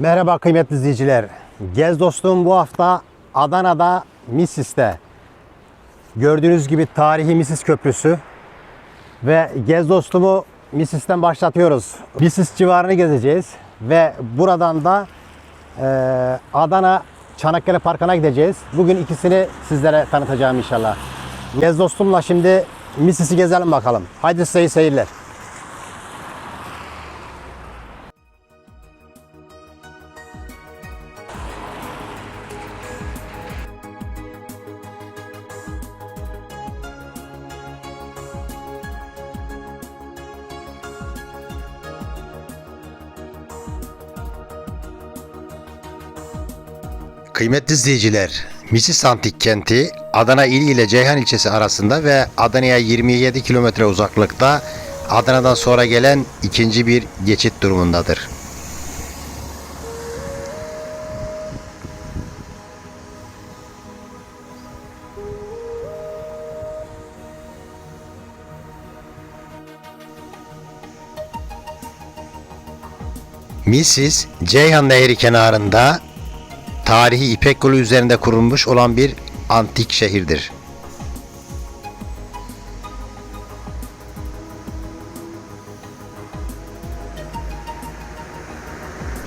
Merhaba kıymetli izleyiciler. Gez dostum bu hafta Adana'da Misis'te. Gördüğünüz gibi tarihi Misis Köprüsü. Ve Gez dostumu Misis'ten başlatıyoruz. Misis civarını gezeceğiz. Ve buradan da eee, Adana Çanakkale Parkı'na gideceğiz. Bugün ikisini sizlere tanıtacağım inşallah. Gez dostumla şimdi Misis'i gezelim bakalım. Haydi size seyirler. Kıymetli izleyiciler, Misis Antik Kenti Adana ili ile Ceyhan ilçesi arasında ve Adana'ya 27 kilometre uzaklıkta Adana'dan sonra gelen ikinci bir geçit durumundadır. Misis, Ceyhan Nehri kenarında tarihi İpek yolu üzerinde kurulmuş olan bir antik şehirdir.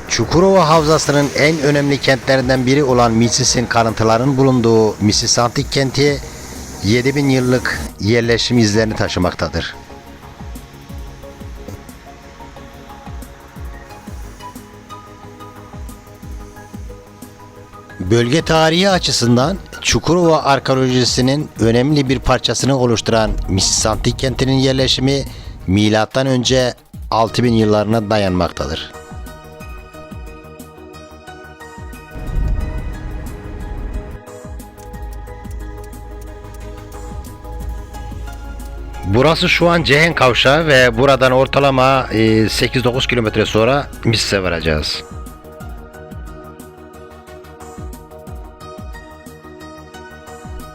Çukurova Havzası'nın en önemli kentlerinden biri olan Misis'in kalıntıların bulunduğu Misis Antik Kenti 7000 yıllık yerleşim izlerini taşımaktadır. Bölge tarihi açısından Çukurova arkeolojisinin önemli bir parçasını oluşturan Misis Antik kentinin yerleşimi milattan önce 6000 yıllarına dayanmaktadır. Burası şu an Cehen Kavşağı ve buradan ortalama e, 8-9 kilometre sonra Misis'e varacağız.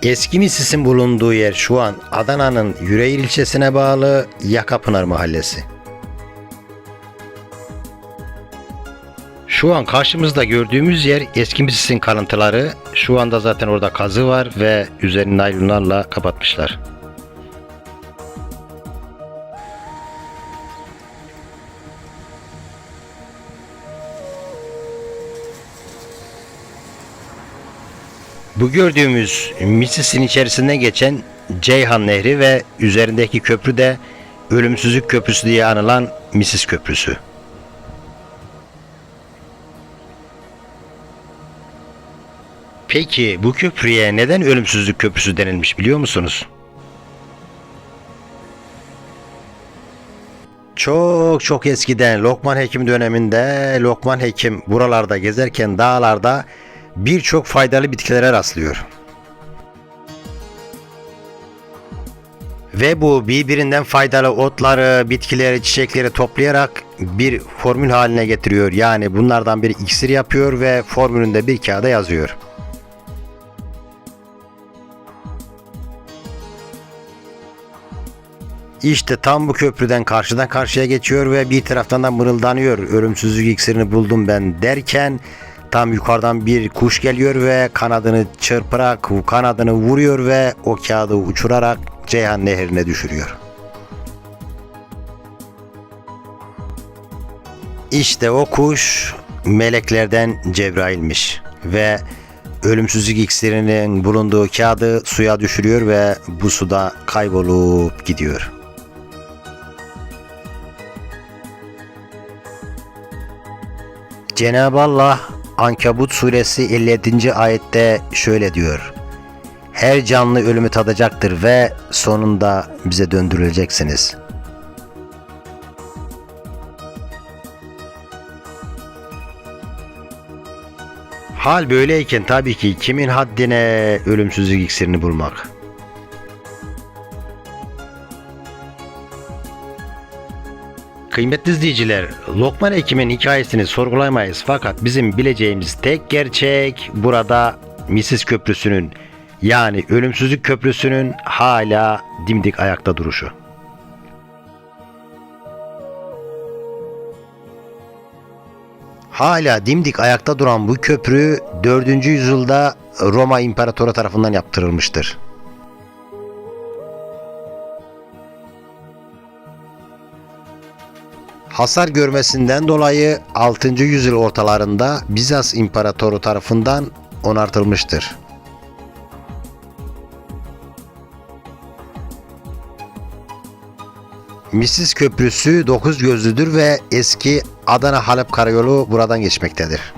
Eski Misis'in bulunduğu yer şu an Adana'nın Yüreğir ilçesine bağlı Yakapınar mahallesi. Şu an karşımızda gördüğümüz yer eski Misis'in kalıntıları. Şu anda zaten orada kazı var ve üzerini naylonlarla kapatmışlar. Bu gördüğümüz Misis'in içerisinden geçen Ceyhan Nehri ve üzerindeki köprü de Ölümsüzlük Köprüsü diye anılan Misis Köprüsü. Peki bu köprüye neden Ölümsüzlük Köprüsü denilmiş biliyor musunuz? Çok çok eskiden Lokman Hekim döneminde Lokman Hekim buralarda gezerken dağlarda birçok faydalı bitkilere rastlıyor. Ve bu birbirinden faydalı otları, bitkileri, çiçekleri toplayarak bir formül haline getiriyor. Yani bunlardan bir iksir yapıyor ve formülünde bir kağıda yazıyor. İşte tam bu köprüden karşıdan karşıya geçiyor ve bir taraftan da mırıldanıyor. Ölümsüzlük iksirini buldum ben derken tam yukarıdan bir kuş geliyor ve kanadını çırparak kanadını vuruyor ve o kağıdı uçurarak Ceyhan Nehri'ne düşürüyor. İşte o kuş meleklerden Cebrail'miş ve ölümsüzlük iksirinin bulunduğu kağıdı suya düşürüyor ve bu suda kaybolup gidiyor. Cenab-ı Allah Ankabut suresi 57. ayette şöyle diyor. Her canlı ölümü tadacaktır ve sonunda bize döndürüleceksiniz. Hal böyleyken tabii ki kimin haddine ölümsüzlük iksirini bulmak? Kıymetli izleyiciler, Lokman Hekim'in hikayesini sorgulamayız fakat bizim bileceğimiz tek gerçek burada Misis Köprüsü'nün yani Ölümsüzlük Köprüsü'nün hala dimdik ayakta duruşu. Hala dimdik ayakta duran bu köprü 4. yüzyılda Roma İmparatoru tarafından yaptırılmıştır. Hasar görmesinden dolayı 6. yüzyıl ortalarında Bizans İmparatoru tarafından onartılmıştır. Misis Köprüsü 9 gözlüdür ve eski Adana Halep Karayolu buradan geçmektedir.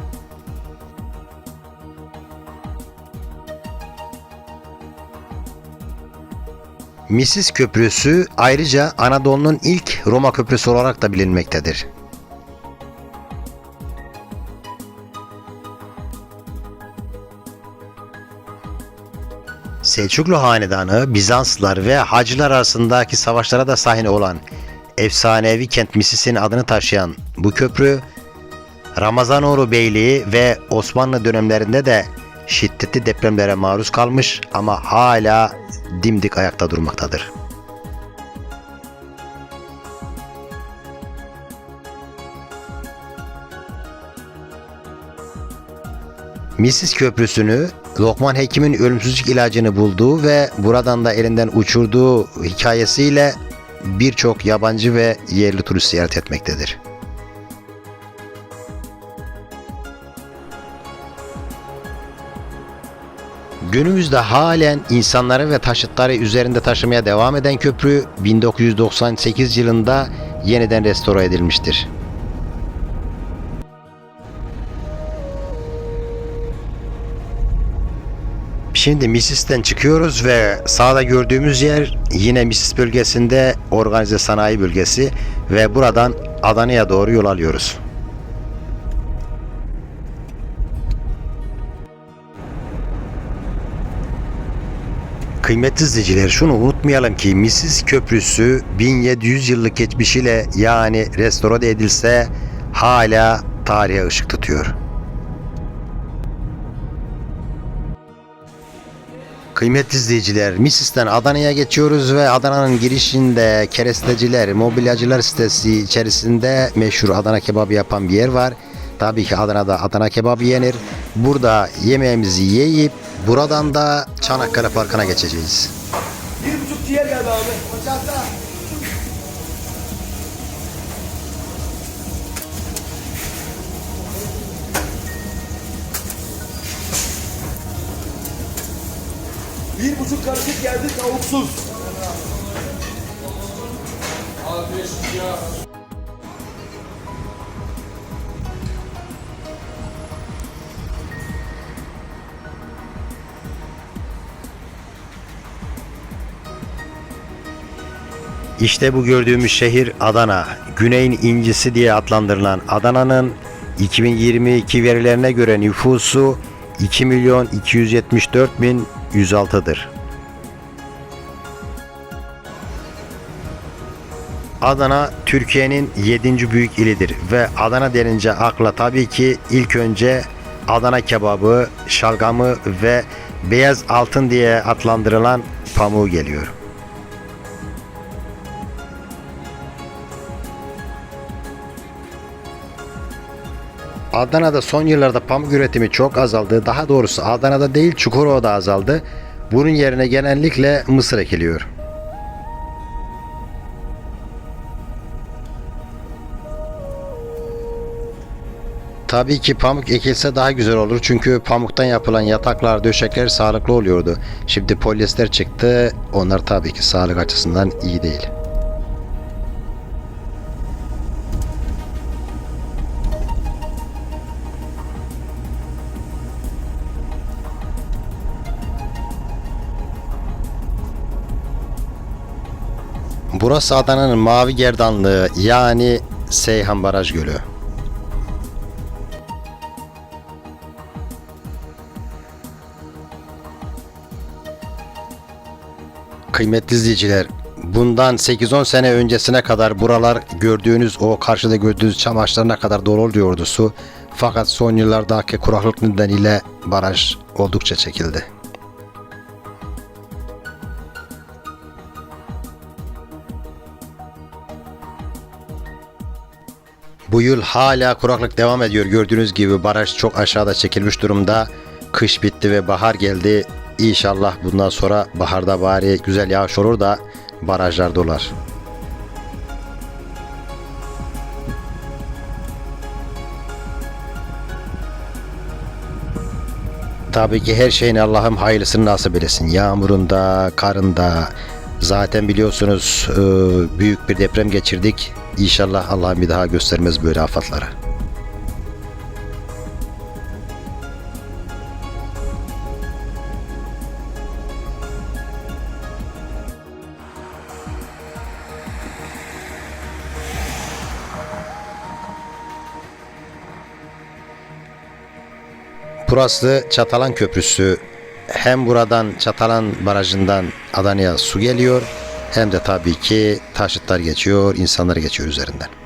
Misis Köprüsü ayrıca Anadolu'nun ilk Roma köprüsü olarak da bilinmektedir. Selçuklu Hanedanı, Bizanslılar ve Hacılar arasındaki savaşlara da sahne olan efsanevi kent Misis'in adını taşıyan bu köprü, Ramazanoğlu Beyliği ve Osmanlı dönemlerinde de şiddetli depremlere maruz kalmış ama hala dimdik ayakta durmaktadır. Misis Köprüsü'nü Lokman Hekim'in ölümsüzlük ilacını bulduğu ve buradan da elinden uçurduğu hikayesiyle birçok yabancı ve yerli turist ziyaret etmektedir. Günümüzde halen insanları ve taşıtları üzerinde taşımaya devam eden köprü 1998 yılında yeniden restore edilmiştir. Şimdi Misis'ten çıkıyoruz ve sağda gördüğümüz yer yine Misis bölgesinde organize sanayi bölgesi ve buradan Adana'ya doğru yol alıyoruz. Kıymetli izleyiciler şunu unutmayalım ki Misis Köprüsü 1700 yıllık geçmişiyle yani restore edilse hala tarihe ışık tutuyor. Kıymetli izleyiciler, Misis'ten Adana'ya geçiyoruz ve Adana'nın girişinde keresteciler, mobilyacılar sitesi içerisinde meşhur Adana kebabı yapan bir yer var. Tabii ki Adana'da Adana kebabı yenir. Burada yemeğimizi yiyip buradan da Çanakkale Parkı'na geçeceğiz. Bir buçuk ciğer geldi abi. Ocakta. Bir buçuk karışık geldi tavuksuz. İşte bu gördüğümüz şehir Adana. Güneyin incisi diye adlandırılan Adana'nın 2022 verilerine göre nüfusu 2 milyon 274 bin 106'dır. Adana Türkiye'nin 7. büyük ilidir ve Adana denince akla tabii ki ilk önce Adana kebabı, şalgamı ve beyaz altın diye adlandırılan pamuğu geliyor. Adana'da son yıllarda pamuk üretimi çok azaldı. Daha doğrusu Adana'da değil Çukurova'da azaldı. Bunun yerine genellikle mısır ekiliyor. Tabii ki pamuk ekilse daha güzel olur. Çünkü pamuktan yapılan yataklar, döşekler sağlıklı oluyordu. Şimdi polyester çıktı. Onlar tabii ki sağlık açısından iyi değil. Burası Adana'nın Mavi Gerdanlığı yani Seyhan Baraj Gölü. Kıymetli izleyiciler, bundan 8-10 sene öncesine kadar buralar gördüğünüz o karşıda gördüğünüz çam ağaçlarına kadar dolu oluyordu su. Fakat son yıllardaki kuraklık nedeniyle baraj oldukça çekildi. Bu yıl hala kuraklık devam ediyor. Gördüğünüz gibi baraj çok aşağıda çekilmiş durumda. Kış bitti ve bahar geldi. İnşallah bundan sonra baharda bari güzel yağış olur da barajlar dolar. Tabii ki her şeyin Allah'ım hayırlısını nasip eylesin. Yağmurunda, karında. Zaten biliyorsunuz e, büyük bir deprem geçirdik. İnşallah Allah'ım bir daha göstermez böyle afatları. Burası Çatalan Köprüsü. Hem buradan Çatalan Barajı'ndan Adana'ya su geliyor hem de tabii ki taşıtlar geçiyor, insanlar geçiyor üzerinden.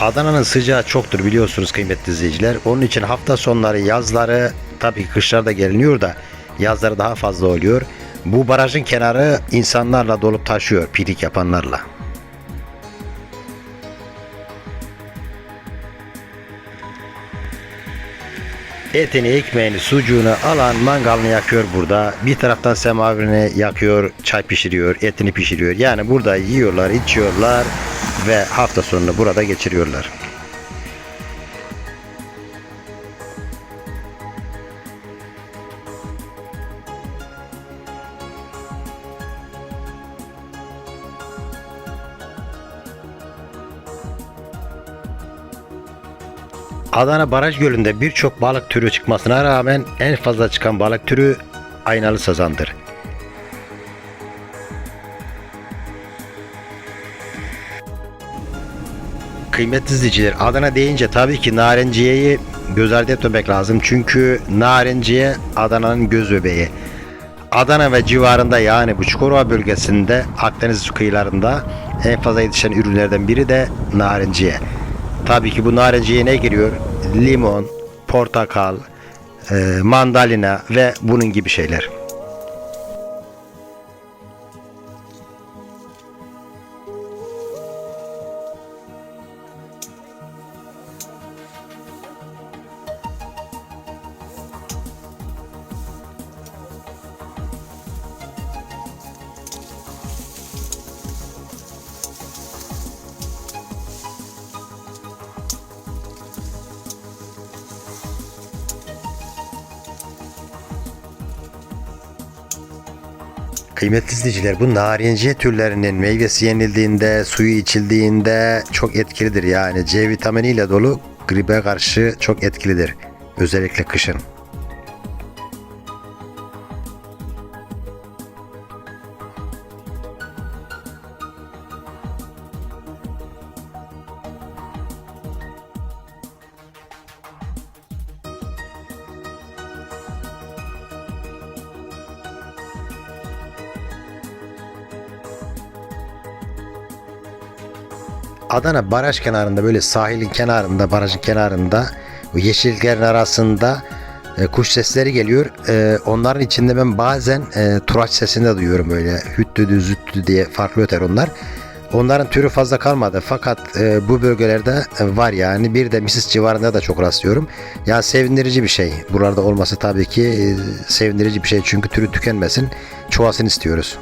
Adana'nın sıcağı çoktur biliyorsunuz kıymetli izleyiciler. Onun için hafta sonları, yazları tabii ki kışlarda geliniyor da yazları daha fazla oluyor. Bu barajın kenarı insanlarla dolup taşıyor piknik yapanlarla. Etini, ekmeğini, sucuğunu alan mangalını yakıyor burada. Bir taraftan semaverini yakıyor, çay pişiriyor, etini pişiriyor. Yani burada yiyorlar, içiyorlar ve hafta sonunu burada geçiriyorlar. Adana Baraj Gölü'nde birçok balık türü çıkmasına rağmen en fazla çıkan balık türü aynalı sazandır. Kıymetli izleyiciler Adana deyince tabii ki narenciyeyi göz ardı etmemek lazım. Çünkü narenciye Adana'nın göz bebeği. Adana ve civarında yani bu Çukurova bölgesinde Akdeniz kıyılarında en fazla yetişen ürünlerden biri de narenciye. Tabii ki bu narenciye ne giriyor? Limon, portakal, e, mandalina ve bunun gibi şeyler. Kıymetli izleyiciler bu narenciye türlerinin meyvesi yenildiğinde, suyu içildiğinde çok etkilidir. Yani C vitaminiyle dolu gribe karşı çok etkilidir. Özellikle kışın. Adana baraj kenarında böyle sahilin kenarında, barajın kenarında bu yeşilliklerin arasında e, kuş sesleri geliyor. E, onların içinde ben bazen e, turaç sesini de duyuyorum böyle hüttüdü züttü diye farklı öter onlar. Onların türü fazla kalmadı fakat e, bu bölgelerde var yani bir de Misis civarında da çok rastlıyorum. Ya sevindirici bir şey. Buralarda olması tabii ki e, sevindirici bir şey çünkü türü tükenmesin. Çoğalsın istiyoruz.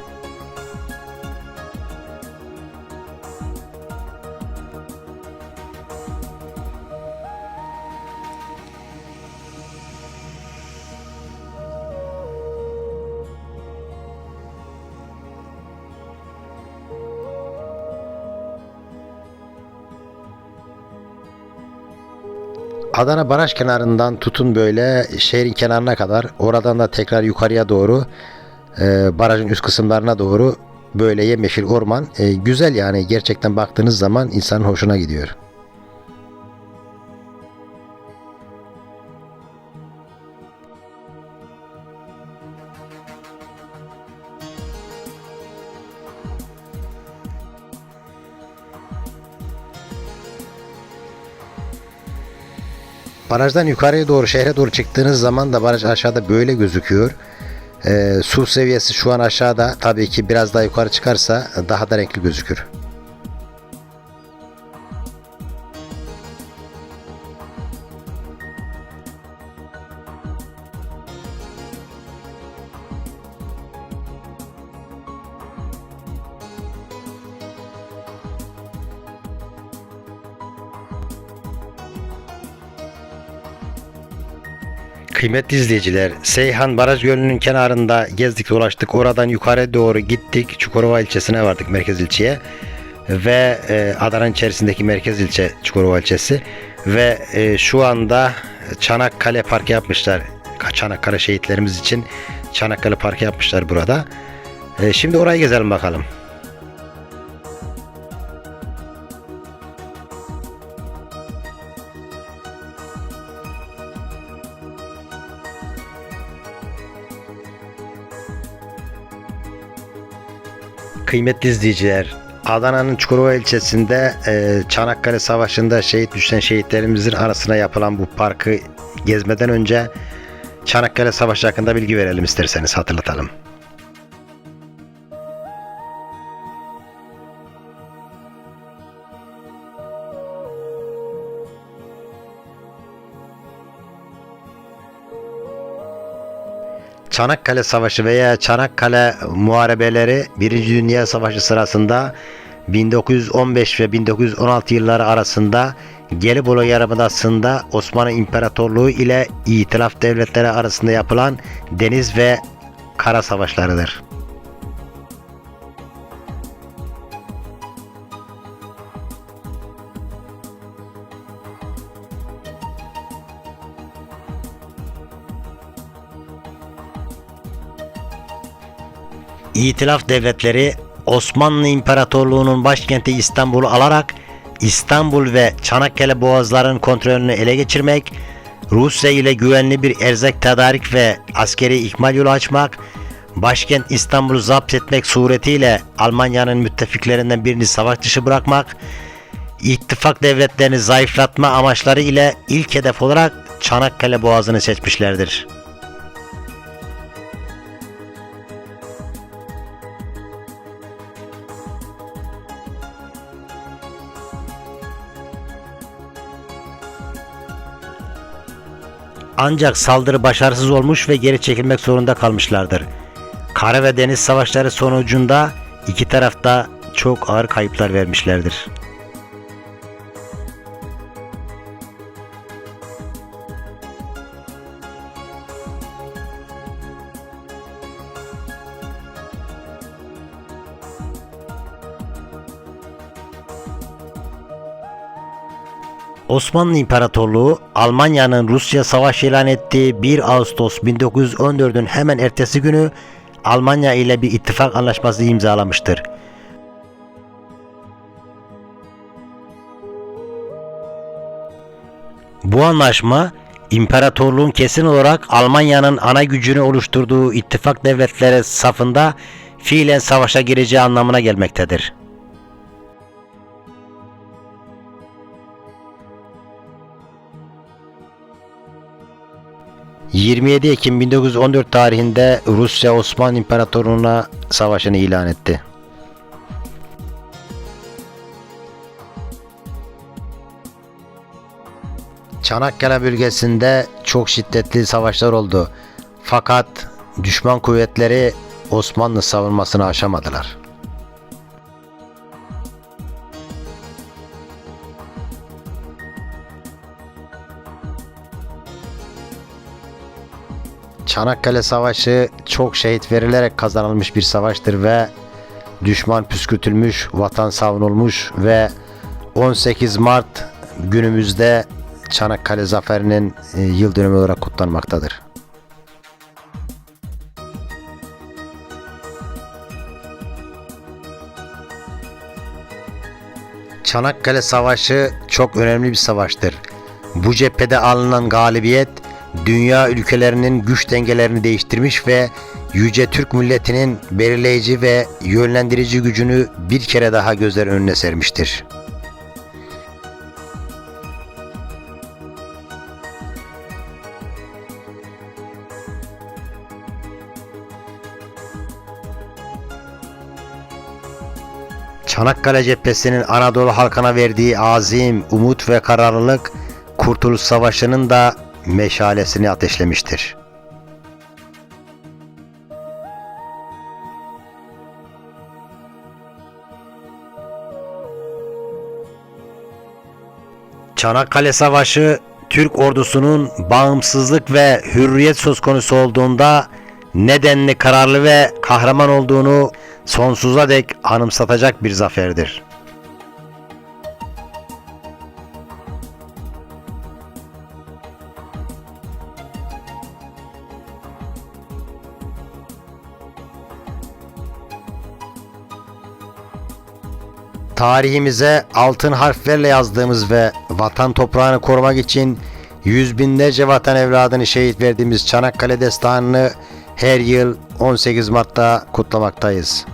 Adana baraj kenarından tutun böyle şehrin kenarına kadar oradan da tekrar yukarıya doğru e, barajın üst kısımlarına doğru böyle yemyeşil orman E, güzel yani gerçekten baktığınız zaman insanın hoşuna gidiyor. Barajdan yukarıya doğru şehre doğru çıktığınız zaman da baraj aşağıda böyle gözüküyor. Ee, su seviyesi şu an aşağıda. Tabii ki biraz daha yukarı çıkarsa daha da renkli gözükür. Kıymetli izleyiciler, Seyhan Baraj Gölü'nün kenarında gezdik dolaştık. Oradan yukarı doğru gittik. Çukurova ilçesine vardık merkez ilçeye. Ve e, Adana'nın içerisindeki merkez ilçe Çukurova ilçesi. Ve e, şu anda Çanakkale Parkı yapmışlar. Çanakkale şehitlerimiz için Çanakkale Parkı yapmışlar burada. E, şimdi orayı gezelim bakalım. Kıymetli izleyiciler, Adana'nın Çukurova ilçesinde e, Çanakkale Savaşı'nda şehit düşen şehitlerimizin arasına yapılan bu parkı gezmeden önce Çanakkale Savaşı hakkında bilgi verelim isterseniz hatırlatalım. Çanakkale Savaşı veya Çanakkale Muharebeleri 1. Dünya Savaşı sırasında 1915 ve 1916 yılları arasında Gelibolu Yarımadası'nda Osmanlı İmparatorluğu ile İtilaf Devletleri arasında yapılan deniz ve kara savaşlarıdır. İtilaf devletleri Osmanlı İmparatorluğu'nun başkenti İstanbul'u alarak İstanbul ve Çanakkale boğazlarının kontrolünü ele geçirmek, Rusya ile güvenli bir erzak tedarik ve askeri ikmal yolu açmak, başkent İstanbul'u zapt etmek suretiyle Almanya'nın müttefiklerinden birini savaş dışı bırakmak, ittifak devletlerini zayıflatma amaçları ile ilk hedef olarak Çanakkale boğazını seçmişlerdir. Ancak saldırı başarısız olmuş ve geri çekilmek zorunda kalmışlardır. Kara ve deniz savaşları sonucunda iki tarafta çok ağır kayıplar vermişlerdir. Osmanlı İmparatorluğu Almanya'nın Rusya savaş ilan ettiği 1 Ağustos 1914'ün hemen ertesi günü Almanya ile bir ittifak anlaşması imzalamıştır. Bu anlaşma İmparatorluğun kesin olarak Almanya'nın ana gücünü oluşturduğu ittifak devletleri safında fiilen savaşa gireceği anlamına gelmektedir. 27 Ekim 1914 tarihinde Rusya Osmanlı İmparatorluğu'na savaşını ilan etti. Çanakkale bölgesinde çok şiddetli savaşlar oldu. Fakat düşman kuvvetleri Osmanlı savunmasını aşamadılar. Çanakkale Savaşı çok şehit verilerek kazanılmış bir savaştır ve düşman püskürtülmüş, vatan savunulmuş ve 18 Mart günümüzde Çanakkale Zaferi'nin e, yıl dönümü olarak kutlanmaktadır. Çanakkale Savaşı çok önemli bir savaştır. Bu cephede alınan galibiyet dünya ülkelerinin güç dengelerini değiştirmiş ve yüce Türk milletinin belirleyici ve yönlendirici gücünü bir kere daha gözler önüne sermiştir. Çanakkale cephesinin Anadolu halkına verdiği azim, umut ve kararlılık Kurtuluş Savaşı'nın da meşalesini ateşlemiştir. Çanakkale Savaşı Türk ordusunun bağımsızlık ve hürriyet söz konusu olduğunda nedenli kararlı ve kahraman olduğunu sonsuza dek anımsatacak bir zaferdir. Tarihimize altın harflerle yazdığımız ve vatan toprağını korumak için yüz binlerce vatan evladını şehit verdiğimiz Çanakkale destanını her yıl 18 Mart'ta kutlamaktayız.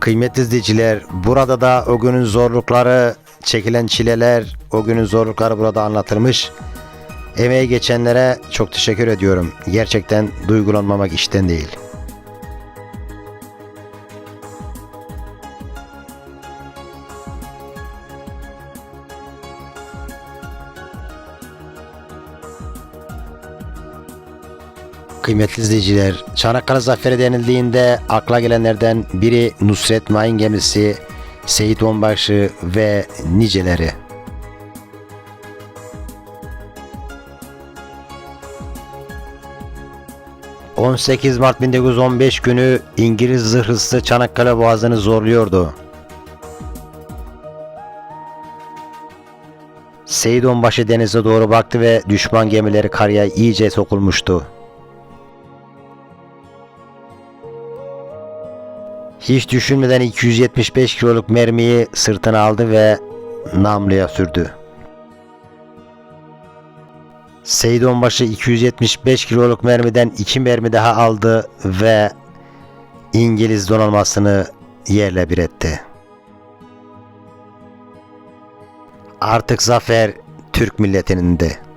Kıymetli izleyiciler, burada da o günün zorlukları, çekilen çileler, o günün zorlukları burada anlatılmış. Emeği geçenlere çok teşekkür ediyorum. Gerçekten duygulanmamak işten değil. Kıymetli izleyiciler, Çanakkale Zaferi denildiğinde akla gelenlerden biri Nusret Mayın gemisi, Seyit Onbaşı ve niceleri. ...18 Mart 1915 günü İngiliz zırhlısı Çanakkale Boğazı'nı zorluyordu. Seyit Onbaşı denize doğru baktı ve düşman gemileri karaya iyice sokulmuştu. Hiç düşünmeden 275 kiloluk mermiyi sırtına aldı ve namluya sürdü. Seyit Onbaşı 275 kiloluk mermiden iki mermi daha aldı ve İngiliz donanmasını yerle bir etti. Artık zafer Türk milletinin de.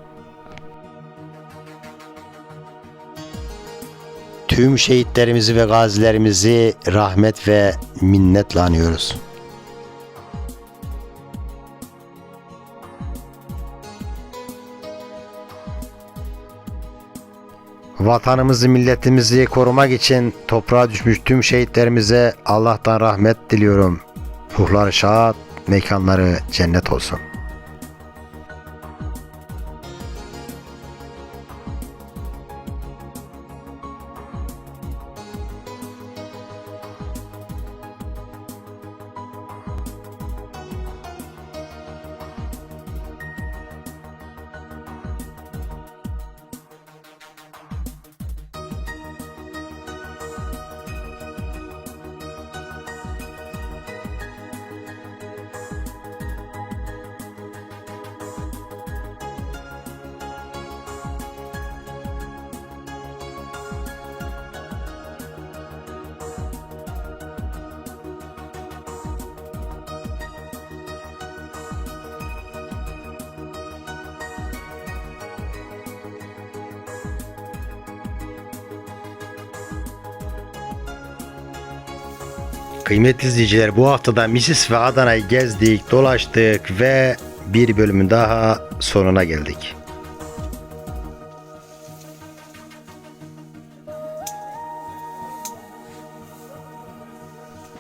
Tüm şehitlerimizi ve gazilerimizi rahmet ve minnetle anıyoruz. Vatanımızı, milletimizi korumak için toprağa düşmüş tüm şehitlerimize Allah'tan rahmet diliyorum. Ruhları şad, mekanları cennet olsun. Kıymetli izleyiciler bu haftada Misis ve Adana'yı gezdik, dolaştık ve bir bölümün daha sonuna geldik.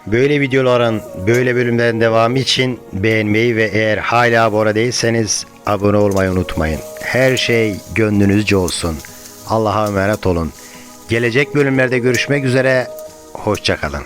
Böyle videoların, böyle bölümlerin devamı için beğenmeyi ve eğer hala abone değilseniz abone olmayı unutmayın. her şey gönlünüzce olsun. Allah'a emanet olun. Gelecek bölümlerde görüşmek üzere. Hoşçakalın.